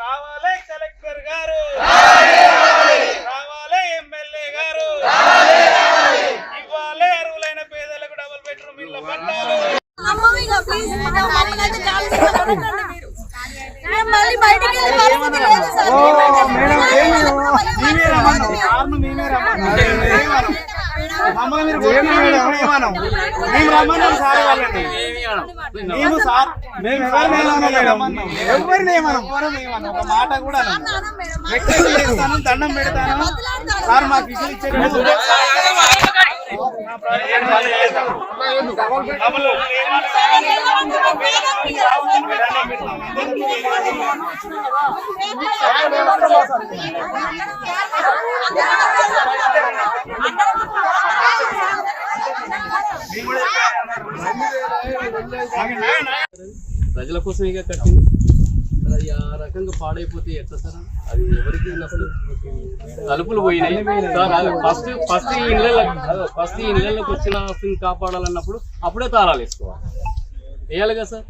రావాలే కలెక్టర్ గారు. రావాలే ఎమ్మెల్యే గారు. ఇవ్వాలే అర్హులైన పేదలకు డబుల్ బెడ్రూమ్ ఇళ్ళ పట్టాలు. మళ్ళీ బయటికి సార్. మేమే రమ్మన్నాం సార్ను మేమే రమ్మన్నాం మమ్మల్ని మీరు కొట్టినా ఏమనం? మేము రమ్మన్నాం సార్ వాళ్ళని. మేము సార్? మేము ఎవరిని ఎవరిని ఒక మాట కూడా చేస్తాను దండం పెడతాను. సార్ మాకు విషయం ఇచ్చేటప్పుడు ప్రజల కోసమే కట్టింది. మరి అది ఆ రకంగా పాడైపోతే ఎట్లా సార్? అది ఎవరికి అసలు తలుపులు పోయినాయి. సార్ ఫస్ట్ ఫస్ట్ ఈ ఇళ్ళ ఫస్ట్ ఈ ఇళ్ళకి వచ్చిన ఆస్తిని కాపాడాలన్నప్పుడు అప్పుడే తాళాలు వేసుకోవాలి. వేయాలిగా సార్?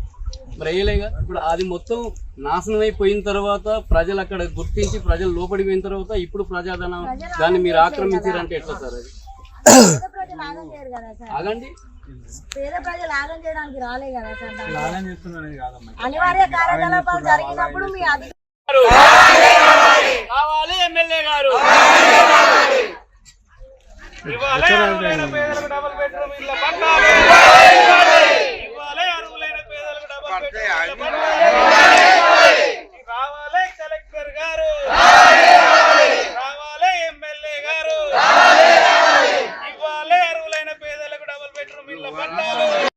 మరి వేయలేగా ఇప్పుడు అది మొత్తం నాశనం అయిపోయిన తర్వాత ప్రజలు అక్కడ గుర్తించి ప్రజలు లోపడిపోయిన తర్వాత ఇప్పుడు ప్రజాధనం దాన్ని మీరు ఆక్రమించారంటే ఎట్లా సార్ అది? ప్రజలు ఆగం చేయరు కదా సార్. ఆగండి. పేద ప్రజలు ఆగం చేయడానికి రాలే కదా సార్. అనివార్య కార్యకలాపాలు జరిగినప్పుడు మీ అధికారులు కావాలి ఎమ్మెల్యే గారు. ఇవ్వాలే అర్హులైన పేదలకు డబుల్ బెడ్రూమ్ ఇళ్ళ పట్టాలు ఇవ్వాలే అర్హులైన పేదలకు డబుల్ బెడ్రూమ్ ఇళ్ళ పట్టాలు